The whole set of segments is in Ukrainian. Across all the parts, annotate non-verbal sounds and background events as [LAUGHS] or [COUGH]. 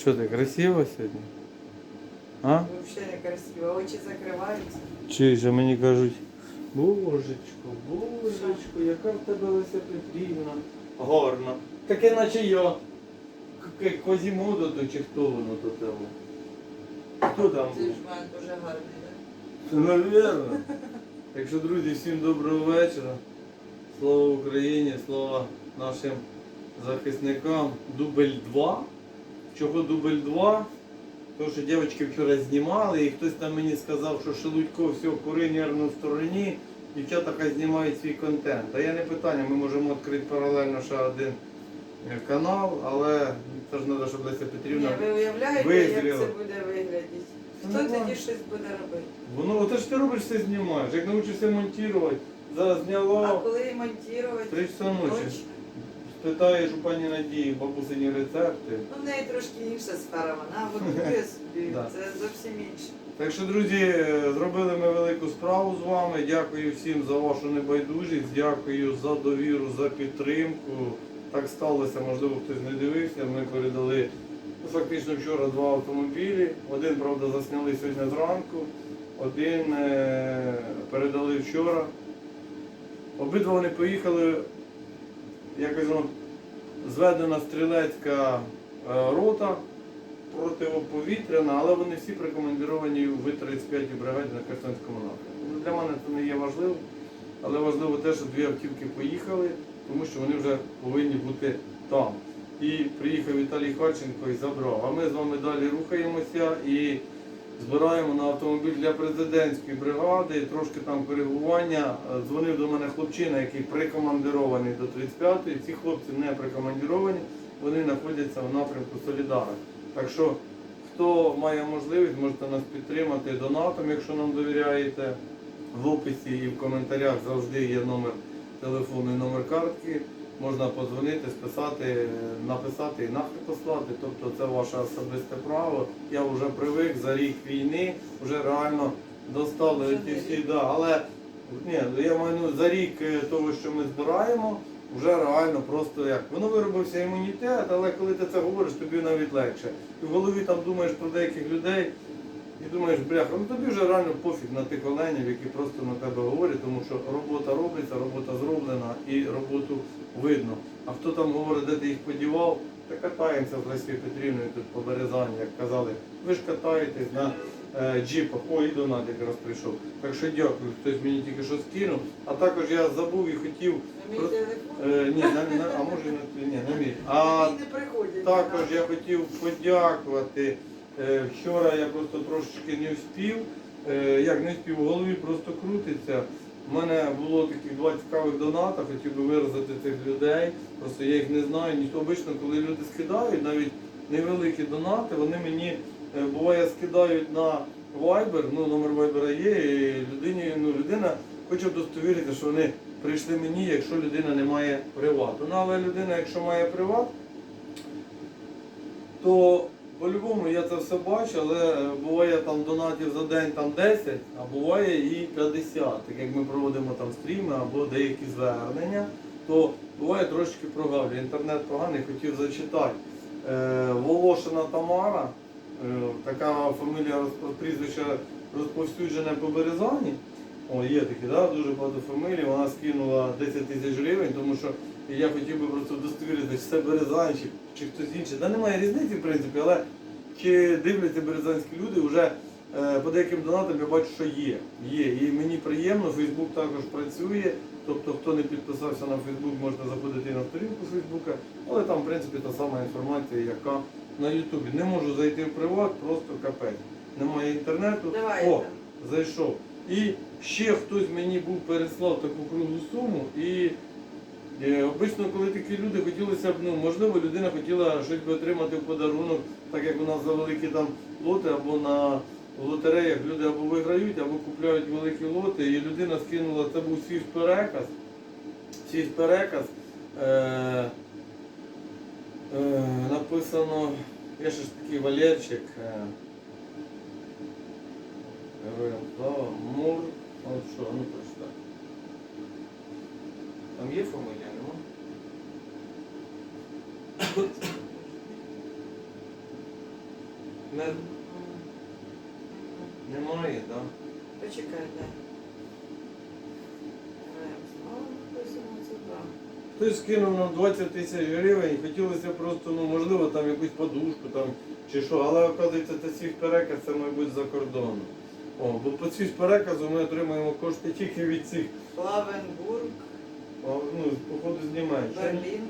Що ти, красиво сьогодні? А? Взагалі некрасиво, очі закриваються. Чи ж мені кажуть, божечко, божечко, яка в тебе Леся Петрівна. Гарна. Таке наче я. Квазімодо то чи хто воно то там? Хто там Ти ж мене дуже гарний, так? Навірно. Так що, друзі, всім доброго вечора. Слава Україні, слава нашим захисникам. Дубль 2. Чого дубль 2? Тому що дівчатки вчора знімали, і хтось там мені сказав, що Шелудько все, кури нервно в стороні, дівчата хай знімають свій контент. Та я не питання, ми можемо відкрити паралельно ще один е, канал, але це ж треба, щоб Леся Ні, ви уявляєте, як це буде виглядати? Ну, Хто ладно. тоді щось буде робити? Воно, оте ж ти робиш, все знімаєш. Як навчишся монтувати, зараз А зняла, коли монтувати? три часа ночі. Точно. Спитаєш у пані Надії бабусині рецепти. Ну, в неї трошки інша сфера, вона [LAUGHS] готує собі. Да. Це зовсім інше. Так що, друзі, зробили ми велику справу з вами. Дякую всім за вашу небайдужість, дякую за довіру, за підтримку. Так сталося, можливо, хтось не дивився. Ми передали ну, фактично вчора два автомобілі. Один, правда, засняли сьогодні зранку, один е, передали вчора. Обидва вони поїхали, якось воно зведена стрілецька е, рота противоповітряна, але вони всі прикомандировані в 35 бригаді на Херсонському напрямку. Ну, Для мене це не є важливо, але важливо те, що дві автівки поїхали, тому що вони вже повинні бути там. І приїхав Віталій Харченко і забрав. А ми з вами далі рухаємося і збираємо на автомобіль для президентської бригади, трошки там коригування. Е, Дзвонив до мене хлопчина, який прикомандирований до 35-ї. Ці хлопці не прикомандировані, вони знаходяться в напрямку Солідара. Так що, хто має можливість, можете нас підтримати донатом, якщо нам довіряєте. В описі і в коментарях завжди є номер телефону і номер картки. Можна подзвонити, списати, написати і нахер послати. Тобто це ваше особисте право. Я вже привик за рік війни, вже реально достали ті всі. Да, але ні, я маю за рік е, того, що ми збираємо, вже реально просто як. Воно виробився імунітет, але коли ти це говориш, тобі навіть легше. І в голові там думаєш про деяких людей. І думаєш, бляха, ну тобі вже реально пофіг на тих оленів, які просто на тебе говорять, тому що робота робиться, робота зроблена і роботу видно. А хто там говорить, де ти їх подівав, та катаємося з Лесією Петрівною тут по Березані, як казали. Ви ж катаєтесь на е, джипах, о, і донат якраз прийшов. Так що дякую, хтось мені тільки що скинув. А також я забув і хотів. На мій Про- телефон. Е, ні, на, на, а може на ні, на мій. [LAUGHS] А не приходять. також я хотів подякувати. Е, Вчора я просто трошечки не встиг. Е, Як не встиг, в голові просто крутиться. У мене було таких два цікавих доната, хотів би виразити цих людей. Просто я їх не знаю. Ніхто обично, коли люди скидають, навіть невеликі донати, вони мені е, буває скидають на Viber, ну номер Viber є, і людині, ну, людина хоче удостовірити, що вони прийшли мені, якщо людина не має привату. Ну, але людина, якщо має приват, то по-любому я це все бачу, але буває там донатів за день там 10, а буває і 50. Так як ми проводимо там стріми або деякі звернення, то буває трошки прогавлю. Інтернет поганий, хотів зачитати. Е, Волошина Тамара, е, така фамілія прізвище розповсюджене по Березані. О, є такі, да? дуже багато фамілій. Вона скинула 10 тисяч гривень, тому що я хотів би просто удостовірити, чи це Березань, чи, чи хтось інший. Да немає різниці, в принципі, але чи дивляться березанські люди, вже е, по деяким донатам я бачу, що є. Є. І мені приємно, Фейсбук також працює. Тобто, хто не підписався на Фейсбук, можна заходити і на сторінку Фейсбука, але там, в принципі, та сама інформація, яка на Ютубі. Не можу зайти в приват, просто капець. Немає інтернету. Давай О, зайшов. І ще хтось мені був переслав таку круглу суму. І обично, коли такі люди хотілося б, ну можливо, людина хотіла щось би отримати в подарунок, так як у нас за великі там лоти або на лотереях люди або виграють, або купляють великі лоти. І людина скинула, це був свій переказ. Свій переказ. Е, е, написано, є ще ж такий Валерчик. Е, Героям Мур. От що, ну прочитай. Там є фамилія? Не, немає, так? Почекай, так. Хтось скинув нам 20 тисяч гривень, хотілося просто, ну можливо, там якусь подушку там чи що, але оказується, це свій переказ, це, мабуть, за кордону. О, бо по цій переказу ми отримуємо кошти тільки від цих, Клавенбург, о, ну, походу з Німеччини. Берлін.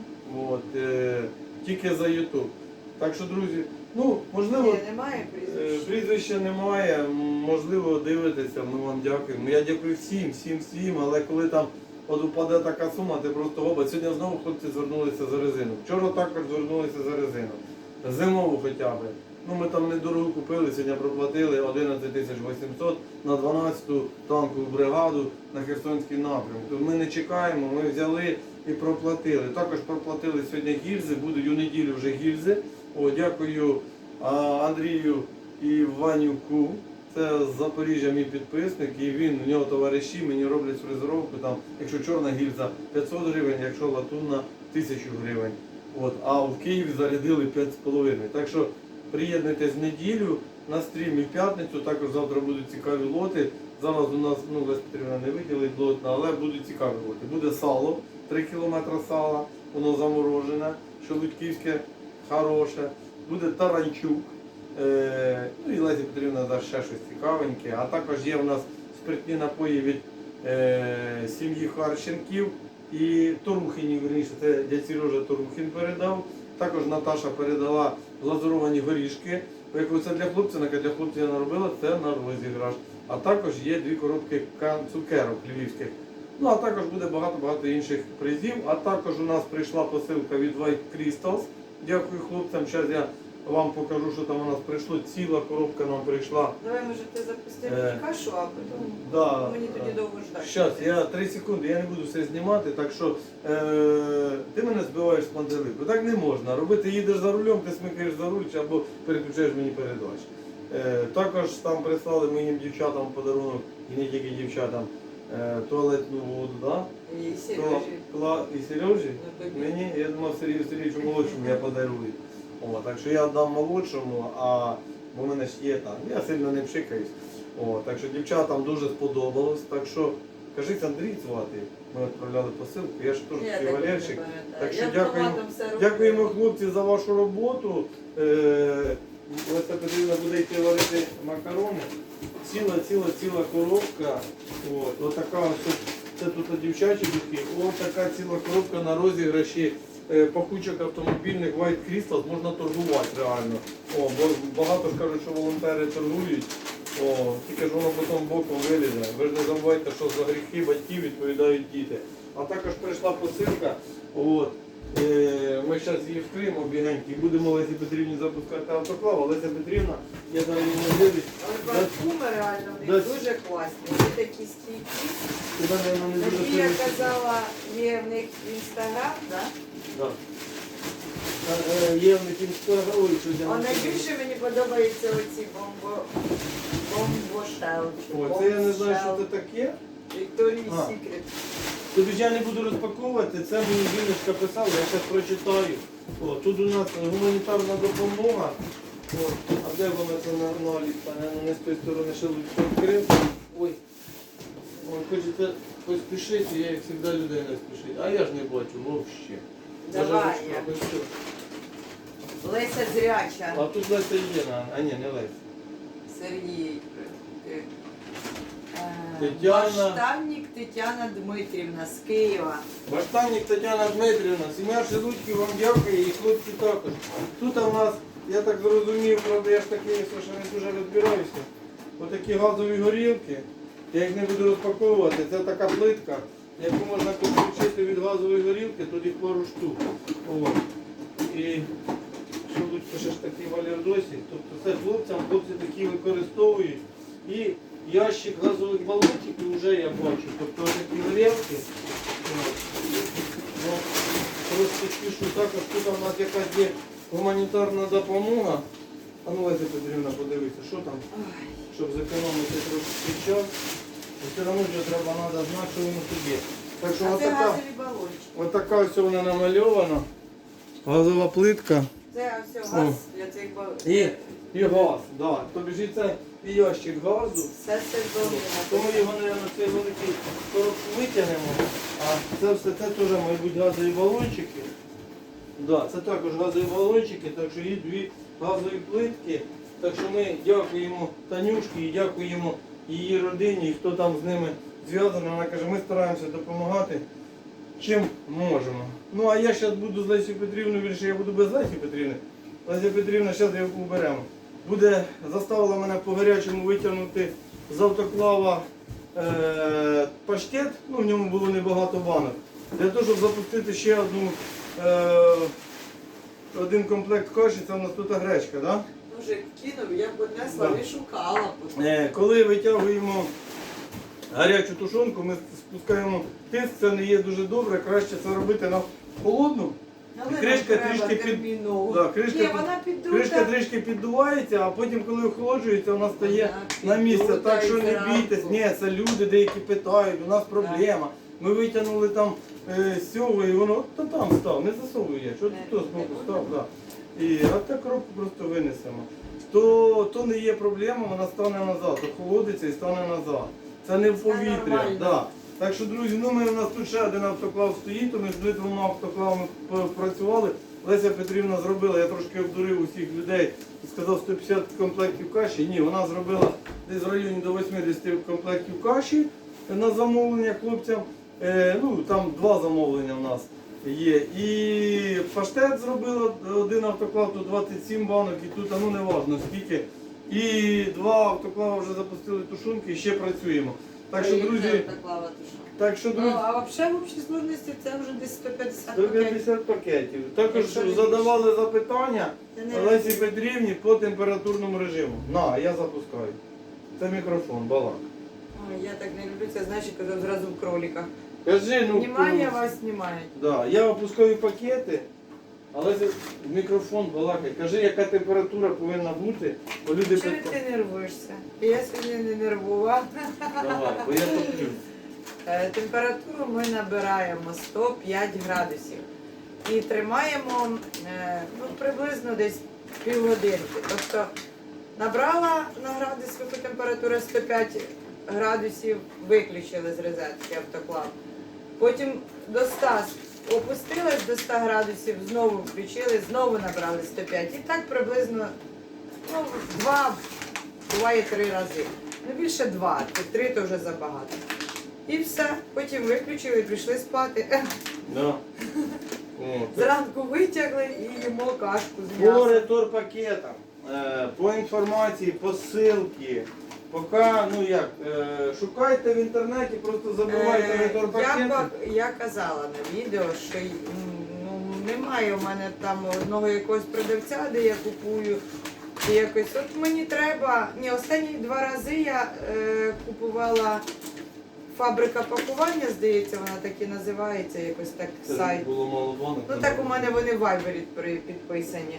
От, е, тільки за Ютуб. Так що, друзі, ну, можливо, Ні, немає е, прізвища. прізвища немає, можливо, дивитеся, ми вам дякуємо. Я дякую всім, всім, всім, але коли там от упаде така сума, ти просто гоба. Сьогодні знову хлопці звернулися за резину. Вчора також звернулися за резину. Зимову хоча б. Ну, ми там недорого купили, сьогодні проплатили 11 тисяч 800 на 12-ту танкову бригаду на Херсонський напрямок. Тобто Ми не чекаємо, ми взяли і проплатили. Також проплатили сьогодні гільзи, будуть у неділю вже гільзи. О, дякую Андрію і Ванюку. Це з Запоріжжя мій підписник, і він, у нього товариші мені роблять фрезеровку, там, якщо чорна гільза 500 гривень, якщо латунна 1000 гривень. От, а в Києві зарядили 5,5. Так що приєднуйтесь в неділю на стрімі в п'ятницю, також завтра будуть цікаві лоти. Зараз у нас ну, Лесь Петрівна не виділить лот, але будуть цікаві лоти. Буде сало, 3 кілометри сала, воно заморожене, шелудьківське, хороше. Буде таранчук. Е, ну і Лесі Петрівна дасть ще щось цікавеньке. А також є в нас спиртні напої від е, сім'ї Харченків і Торухинів, верніше, це дядь Сережа Торухін передав. Також Наташа передала глазуровані горішки. Це для хлопцинок, а для хлопців я наробила, це на розіграш. А також є дві коробки цукерок львівських. Ну а також буде багато-багато інших призів. А також у нас прийшла посилка від White Crystals. Дякую хлопцям. Зараз я вам покажу, що там у нас прийшло. Ціла коробка нам прийшла. Давай, може, ти запусти Е, мені кашу, а потім Да, мені тоді довго ждати. Щас, я 3 секунди, я не буду все знімати, так що е, ти мене збиваєш з пантелику. Так не можна. Робити їдеш за рулем, ти смикаєш за руль або переключаєш мені передачі. Е, також там прислали моїм дівчатам подарунок, і не тільки дівчатам, е, туалетну воду, да? І Сережі. Кла- і Сережі? Ну. Мені, я думав, Сергію Сергійовичу молодшому я подарую. О, так що я дам молодшому, а бо в мене ж є там. Я сильно не пшикаюсь. О, так що дівчатам дуже сподобалось. Так що кажіть Андрій звати. Ми відправляли посилку. Я ж теж Я такий так і не валерчик. пам'ятаю. Так що Я дякуємо, автоматом все роблю. дякуємо хлопці за вашу роботу. Е, Леся Петрівна буде йти варити макарони. Ціла, ціла, ціла коробка. От, отака ось, це тут дівчачі духи. Ось така ціла коробка на розіграші е, пахучок автомобільних White Crystals можна торгувати реально. О, бо багато ж кажуть, що волонтери торгують. О, тільки ж воно потім боком вилізе. Ви ж не забувайте, що за гріхи батьків відповідають діти. А також прийшла посилка. От. Е, Ми зараз її вкриємо бігеньки будемо Лесі Петрівні запускати автоклав. а Леся Петрівна, я даю їй можливість. Але парфуми реально в них дуже класні. Вони такі стійкі. Такі, я казала, є в них інстаграм, да? Да. Е, е, Є в них інстаграм, ой, що я А найбільше мені подобаються оці бомбо... бомбошел. О, це я не знаю, що це таке. Victoria's А. Тобто я не буду розпаковувати, це мені Віночка писала, я зараз прочитаю. О, тут у нас гуманітарна допомога. О, а де вона це на нолі, не з тої сторони ще відкрив. Ой. Ой, хочете поспішити, я як завжди людей не спішить. А я ж не бачу, взагалі. Давай я. Леся Зряча. А тут Леся є, а ні, не Леся. Сергій. Е, Тетяна. Масштабник Тетяна Дмитрівна з Києва. Баштанник Тетяна Дмитрівна, сім'я Шелудьків вам дякує і хлопці також. Тут у нас, я так зрозумів, правда, я ж такий, що не дуже розбираюся. Отакі газові горілки. Я їх не буду розпаковувати. Це така плитка, яку можна підключити від газової горілки, тут їх пару штук. О. І Шелудько ще ж такий валердосі. Тобто це хлопцям, хлопці такі використовують. І ящик газових балончиків вже я бачу. Тобто такі горілки. От. Ну, Просто спішу також, тут у нас якась є гуманітарна допомога. А ну Леся Петрівна, подивися, що там, щоб зекономити трошки час. І все одно вже треба треба знати, що воно тут є. Так що отака, отака ось вона намальована. Газова плитка. Це все газ для цих балончиків. І І газ, да. Тобі ж і це і ящик газу. Все сезонно. Тому його, мабуть, цей великий коробку витягнемо. А це все це теж, мабуть, газові балончики. Да, це також газові балончики, так що є дві газові плитки. Так що ми дякуємо Танюшки і дякуємо її родині, і хто там з ними зв'язаний. Вона каже, ми стараємося допомагати чим можемо. Ну а я зараз буду з Лесією Петрівною, вірше, я буду без Лесі Петрівни. Леся Петрівна, зараз я уберемо. Буде заставила мене по гарячому витягнути з автоклава е, паштет, ну в ньому було небагато банок. Для того, щоб запустити ще одну, е, один комплект каші, це у нас тут гречка, да? Може, кинув, я б однесла, Да. не шукала. Е, коли витягуємо гарячу тушонку, ми спускаємо тиск, це не є дуже добре, краще це робити на холодну. Але кришка трішки під- Да, кришка Ні, вона піддута. Кришка трішки піддувається, а потім, коли охолоджується, вона стає Вона на місце. піддута Так що не бійтесь, ні, це люди деякі питають, у нас проблема. Ми витягнули там е, цього і воно та там став, не засовує, що Не, тут з боку став. Да. І а так коробку просто винесемо. То, то не є проблема, вона стане назад, охолодиться і стане назад. Це не в повітря. нормально. Да. Так що, друзі, ну ми у нас тут ще один автоклав стоїть, то ми з двома автоклавами працювали. Леся Петрівна зробила, я трошки обдурив усіх людей і сказав 150 комплектів каші. Ні, вона зробила десь в районі до 80 комплектів каші на замовлення хлопцям. Е, ну, там два замовлення в нас є. І паштет зробила один автоклав, тут 27 банок, і тут, ну не важно скільки. І два автоклава вже запустили тушунки і ще працюємо. Так що, друзі, так що, Ну, а взагалі в общій сложності це вже десь 150 пакетів. 150 пакетів. Також Якщо задавали запитання Це не Олесі Петрівні по температурному режиму. На, я запускаю. Це мікрофон, балак. Ой, я так не люблю це, знаєш, коли зразу в кроликах. Кажи, ну. Внимание вас знімає. Да, я опускаю пакети, але це мікрофон балакає. Кажи, яка температура повинна бути, бо люди Чого питають. ти нервуєшся? Я сьогодні не нервувала. Давай, бо я топлю. Е, Температуру ми набираємо 105 градусів і тримаємо е, ну, приблизно десь півгодинки. Тобто набрала на градуснику температура 105 градусів, виключили з розетки автоклав. Потім до 100 опустилась до 100 градусів, знову включили, знову набрали 105. І так приблизно ну, два, буває три рази. Ну більше два, то три то вже забагато. І все. Потім виключили і пішли спати. Да. [LAUGHS] О, Зранку витягли і їмо кашку з По м'ясом. ретор-пакетам, е, по інформації, по ссылки. Поки, ну як, е, шукайте в інтернеті, просто забивайте Е, Я, ретор-пакети. ба- я казала на відео, що й, ну, немає у мене там одного якогось продавця, де я купую. І якось, от мені треба. Ні, останні два рази я е, купувала фабрика пакування, здається, вона так і називається, якось так Це сайт. було мало банок. Ну так у мене вони в Вайбері при- підписані.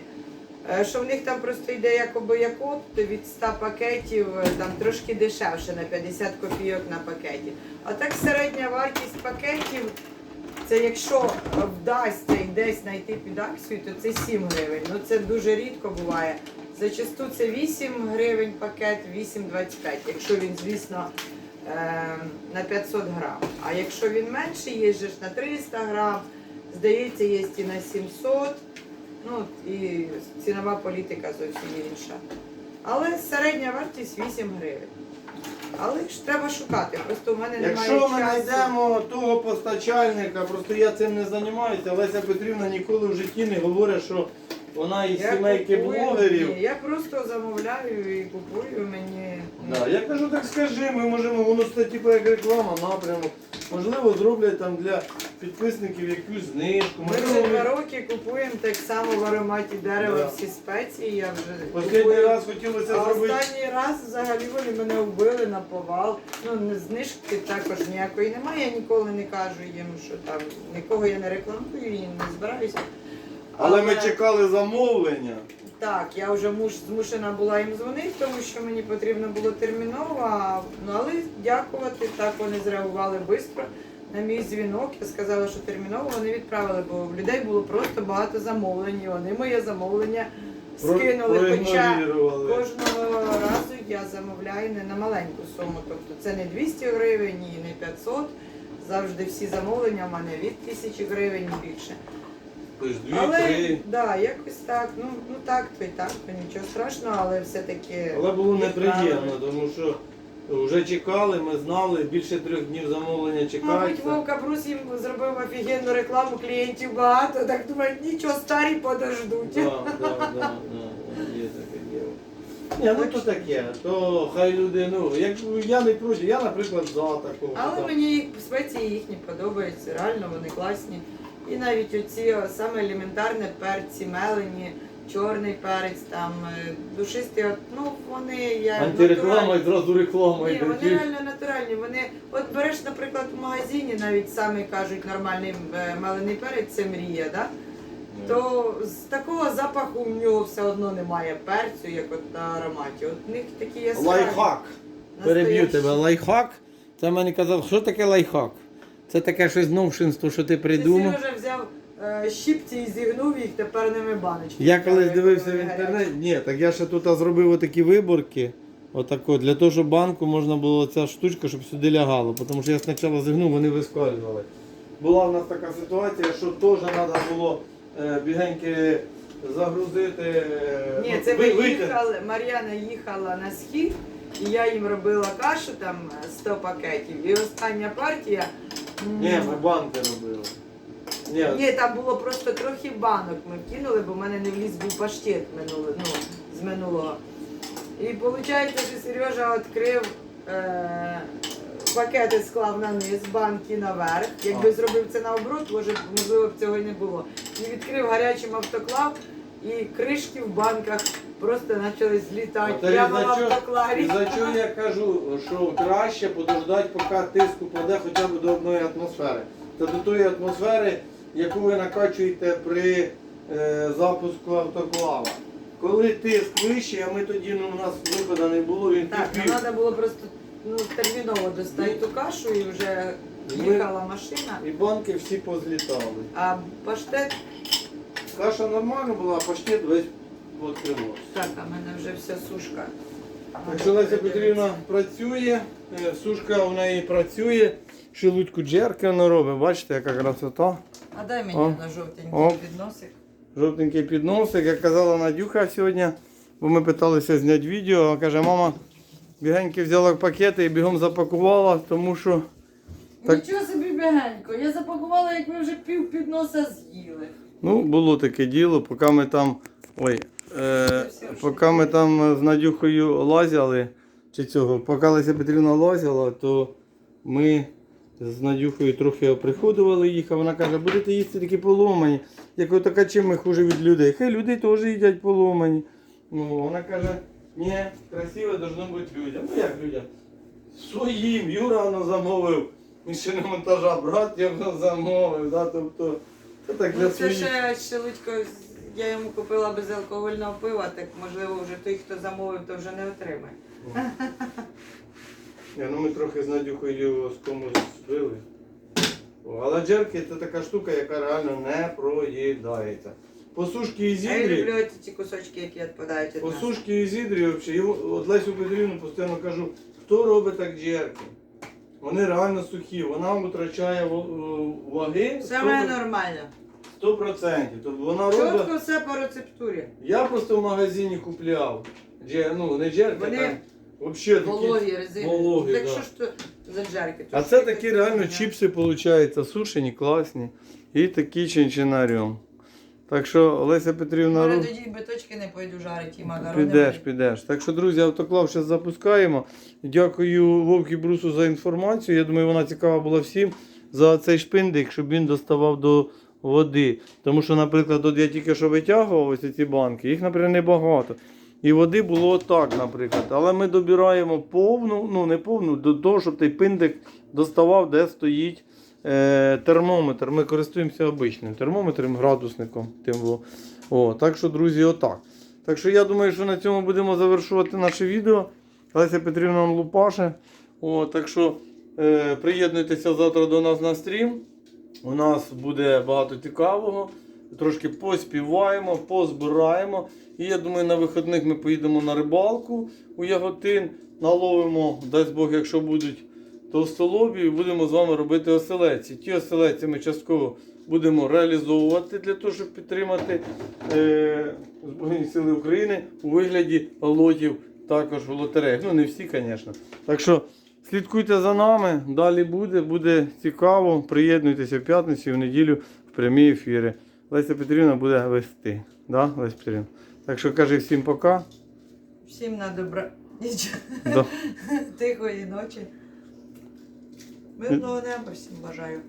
Е, Що в них там просто йде як опт від 100 пакетів, е, там трошки дешевше на 50 копійок на пакеті. А так середня вартість пакетів, це якщо вдасться і десь знайти під акцію, то це 7 гривень. Ну це дуже рідко буває. Зачасту це 8 гривень пакет, 8,25, якщо він, звісно, е, на 500 грам. А якщо він менший, є ж на 300 грам, здається, є і на 700. Ну і цінова політика зовсім інша. Але середня вартість 8 гривень. Але ж треба шукати. Просто в мене Якщо немає ми часу. знайдемо того постачальника, просто я цим не займаюся, Леся Петрівна ніколи в житті не говорить, що вона із Я сімейки купую, блогерів. ні, Я просто замовляю і купую мені. Да, я кажу, так скажи, ми можемо, воно це типу як реклама, напрямок. Можливо, зроблять там для підписників якусь знижку. Ми вже два роки купуємо так само в ароматі дерева Да. всі спеції. Я вже Останній купую. раз хотілося А зробити. останній раз взагалі вони мене вбили на повал. Ну не знижки також ніякої немає. Я ніколи не кажу їм, що там нікого я не рекламую і не збираюся. Але ми чекали замовлення. Так, я вже муж змушена була їм дзвонити, тому що мені потрібно було терміново. Ну але дякувати, так вони зреагували швидко на мій дзвінок. Я сказала, що терміново вони відправили, бо в людей було просто багато замовлень. і Вони моє замовлення скинули. Хоча кожного разу я замовляю не на маленьку суму. Тобто це не 200 гривень, ні, не 500. Завжди всі замовлення в мене від 1000 гривень і більше. Тож Але дві-три. да, якось так. Ну, ну так, то й так, то нічого страшного, але все-таки. Але було неприємно, тому що вже чекали, ми знали, більше трьох днів замовлення Мабуть, чекається. Вовка Брус їм зробив офігенну рекламу, клієнтів багато, так думають, нічого старі подождуть. Да, да, да, да, є таке діло. Ні, ну то таке, то хай люди, ну, як я не проти, я, наприклад, за такого. Але так. мені їх спеції їхні подобаються, реально вони класні. І навіть оці саме елементарні перці, мелені, чорний перець, там е, душисті, от, ну вони я Антиреклама і зразу реклама Ні, вони реально натуральні. Вони от береш, наприклад, в магазині, навіть самі кажуть, нормальний е, мелений перець це мрія, да? то з такого запаху в нього все одно немає перцю, як от на ароматі. От в них такі яскраві. Лайфхак. Переб'ю тебе. Лайфхак. Це мені казав, що таке лайфхак? Це таке щось новшинство, що ти Ти придумав. Сережа взяв е, щипці і зігнув їх тепер ними баночки. Я колись дивився в інтернеті. Ні, так я ще тут зробив отакі виборки. Отако, для того, щоб банку можна було ця штучка, щоб сюди лягало. Тому що я спочатку зігнув, вони вискалювали. Була в нас така ситуація, що теж треба було е, бігеньки загрузити. е, Ні, це ви- ми їхали, Мар'яна їхала на схід, і я їм робила кашу, там е, 100 пакетів. І остання партія. Ні, ми банки робили. Ні, Ні, там було просто трохи банок ми кинули, бо в мене не вліз був паштет минуле, ну, з минулого. І виходить, що Сережа відкрив е, пакети склав на низ, банки наверх. Якби зробив це наоборот, може, можливо б цього й не було. І відкрив гарячим автоклав, і кришки в банках просто почали злітати Та прямо в із-за чого- автоклаві. І за чого я кажу, що краще подождати, поки тиску паде хоча б до одної атмосфери. Та до тої атмосфери, яку ви накачуєте при е, запуску автоклава. Коли тиск вищий, а ми тоді ну, у нас виходу не було, він Так, нам кипів. треба було просто ну, терміново достати ту кашу і вже Ми- їхала машина. І банки всі позлітали. А паштет, Каша нормальна була, а паштет весь так, а в мене вже вся сушка. Так що Леся Петрівна працює, е, сушка у неї працює, шелудьку джерки вона робить, бачите, яка красота. А дай мені О. на жовтенький О. підносик. Жовтенький підносик, як казала Надюха сьогодні, бо ми питалися зняти відео, а каже, мама бігеньки взяла пакети і бігом запакувала, тому що Так. Нічого собі бігенько. Я запакувала, як ви вже пів підноса з'їли. ну, було таке діло, поки ми там. Ой, е, поки ми там з Надюхою лазили, чи цього, поки Леся Петрівна лазила, то ми з Надюхою трохи оприходували їх, а вона каже, будете їсти такі поломані. Я кажу, така чим ми хуже від людей? Хай люди теж їдять поломані. Ну, вона каже, ні, красиво должно бути людям. Ну як людям? Своїм, Юра воно замовив. Він ще не монтажа, брат його замовив. Да? Тобто, це так для Ну, це своїх. ще Шелудько, я йому купила безалкогольного пива, так можливо вже той, хто замовив, то вже не отримає. Ні, ну ми трохи з Надюхою з комусь збили. Але джерки це така штука, яка реально не проїдається. По сушки і А я люблю ці кусочки, які відпадають від нас. сушки і зідрі, взагалі, от Лесю Петрівну постійно кажу, хто робить так джерки? Вони реально сухі, вона витрачає в- ваги Саме нормально. 100%. Тобто вона робить. Чітко все по рецептурі. Я просто в магазині купляв. Дже, ну, не джерки, Вони а там такі. Вологі резини. вологі, так да. що ж то за джерки? А це такі реально чіпси, виходить, сушені, класні. І такі чинчинаріум. Так що Олеся Петрівна Може тоді биточки не пойду жарити, і макарони. підеш, підеш. Так що, друзі, автоклав зараз запускаємо. Дякую Вовкі Брусу за інформацію. Я думаю, вона цікава була всім за цей шпиндик, щоб він доставав до води. Тому що, наприклад, от я тільки що витягував ось ці банки, їх, наприклад, небагато. І води було так, наприклад. Але ми добираємо повну, ну не повну, до того, щоб той пиндик доставав, де стоїть е, термометр. Ми користуємося обичним термометром, градусником. Тим було. О, так що, друзі, отак. Так що я думаю, що на цьому будемо завершувати наше відео. Леся Петрівна лупаше. О, так що е, приєднуйтеся завтра до нас на стрім. У нас буде багато цікавого. трошки поспіваємо, позбираємо. І я думаю, на вихідних ми поїдемо на рибалку у Яготин, наловимо, дасть Бог, якщо будуть товстолобі, і будемо з вами робити оселеці. Ті оселеці ми частково будемо реалізовувати для того, щоб підтримати е, Збройні Сили України у вигляді лотів також у лотереях. Ну, не всі, звісно. Так що слідкуйте за нами, далі буде, буде цікаво. Приєднуйтеся в п'ятницю, і в неділю в прямі ефіри. Леся Петрівна буде вести. Да, Леся Петрівна? Так що кажи всім пока. Всім на добра. Ніч. Да. [LAUGHS] Тихої ночі. Мирного неба всім бажаю.